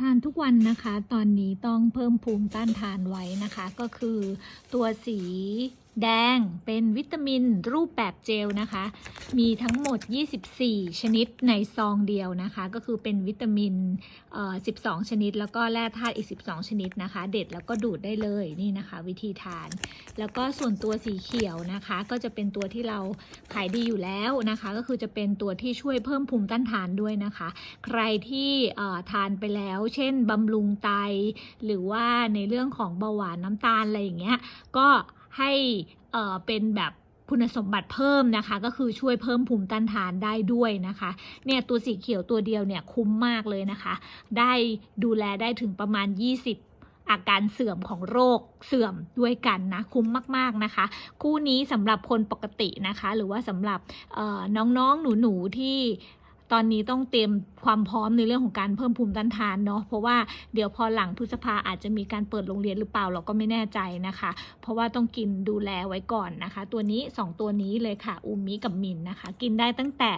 ทานทุกวันนะคะ ตอนนี้ต้องเพิ่มภูมิต้านทานไว้นะคะ ก็คือตัวสีแดงเป็นวิตามินรูปแบบเจลนะคะ มีทั้งหมด 24 ชนิดในซองเดียวนะคะ ก็คือเป็นวิตามินเอ่อ12 ชนิด แล้วก็แร่ธาตุอีก 12 ชนิดนะคะ เด็ดแล้วก็ดูดได้เลยนี่นะคะ วิธีทาน แล้วก็ส่วนตัวสีเขียวนะคะ ก็จะเป็นตัวที่เราขายดีอยู่แล้วนะคะ ก็คือจะเป็นตัวที่ช่วยเพิ่มภูมิต้านทานด้วยนะคะ ใครที่เอ่อทานไปแล้ว เช่นบำรุงไต หรือว่าในเรื่องของเบาหวานน้ำตาลอะไรอย่างเงี้ยก็ ให้เป็นแบบคุณสมบัติเพิ่มนะคะ ก็คือช่วยเพิ่มภูมิต้านทานได้ด้วยนะคะเนี่ยตัวสีเขียวตัวเดียวเนี่ยคุ้มมากเลยนะคะ ได้ดูแลได้ถึงประมาณ 20อาการเสื่อมของโรคเสื่อมด้วยกันนะคุ้มมากๆนะคะ คู่นี้สำหรับคนปกตินะคะ หรือว่าสำหรับน้องๆหนูๆที่ ตอนนี้ต้องเตรียมความพร้อมในเรื่องของการเพิ่มภูมิต้านทานเนาะเพราะว่าเดี๋ยวพอหลังพฤษภาอาจจะมีการเปิดโรงเรียนหรือเปล่าเราก็ไม่แน่ใจนะคะ เพราะว่าต้องกินดูแลไว้ก่อนนะคะ ตัวนี้ 2 ตัวนี้เลยค่ะอูมิกับมินนะคะ กินได้ตั้งแต่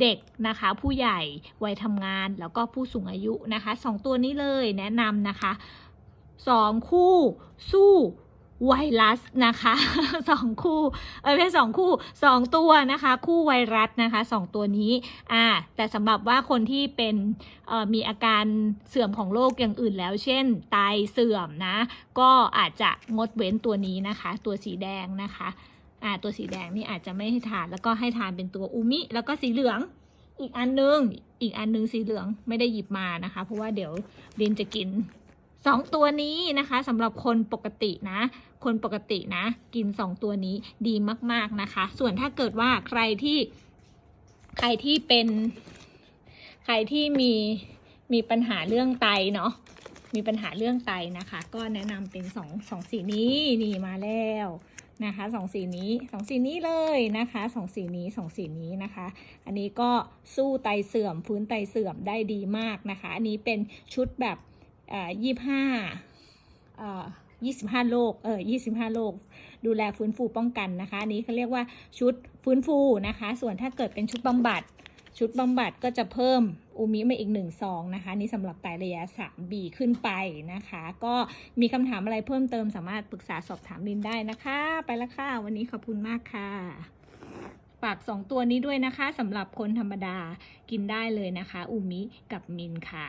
เด็กนะคะ ผู้ใหญ่วัยทำงานแล้วก็ผู้สูงอายุนะคะสองตัวนี้เลยแนะนำนะคะสองคู่สู้ ไวรัสนะคะสองคู่เออไม่ใช่สองคู่สองตัวนะคะ คู่ไวรัสนะคะสองตัวนี้อ่าแต่สำหรับว่าคนที่เป็นมีอาการเสื่อมของโรคอย่างอื่นแล้ว เช่นไตเสื่อมนะ ก็อาจจะงดเว้นตัวนี้นะคะ ตัวสีแดงนะคะอ่าตัวสีแดงนี่อาจจะไม่ให้ทานแล้วก็ให้ทานเป็นตัวอูมิแล้วก็สีเหลืองอีกอันนึง อีกอันนึงสีเหลืองไม่ได้หยิบมานะคะ เพราะว่าเดี๋ยวเรนจะกิน สองตัวนี้นะคะสำหรับคนปกตินะ คนปกตินะ กินสองตัวนี้ดีมาก ๆนะคะ ส่วนถ้าเกิดว่าใครที่ใครที่เป็น ใครที่มีมีปัญหาเรื่องไตเนาะมีปัญหาเรื่องไตนะคะ ก็แนะนำเป็นสองสองสีนี้นี่มาแล้วนะคะสองสีนี้สองสีนี้เลยนะคะสองสีนี้สองสีนี้นะคะ อันนี้ก็สู้ไตเสื่อมฟื้นไตเสื่อมได้ดีมากนะคะ อันนี้เป็นชุดแบบ ยี่ห้ายี่สิบห้าโรคเออยี่สิบห้าโรคดูแลฟื้นฟูป้องกันนะคะนี้เขาเรียกว่าชุดฟื้นฟูนะคะ ส่วนถ้าเกิดเป็นชุดบำบัด ชุดบำบัดก็จะเพิ่มอูมิมาอีกหนึ่งซองนะคะนี่สำหรับไตระยะ 3B ขึ้นไปนะคะ ก็มีคำถามอะไรเพิ่มเติมสามารถปรึกษาสอบถามลินได้นะคะ ไปละค่ะ วันนี้ขอบคุณมากค่ะฝากสองตัวนี้ด้วยนะคะสำหรับคนธรรมดากินได้เลยนะคะ อูมิกับมินค่ะ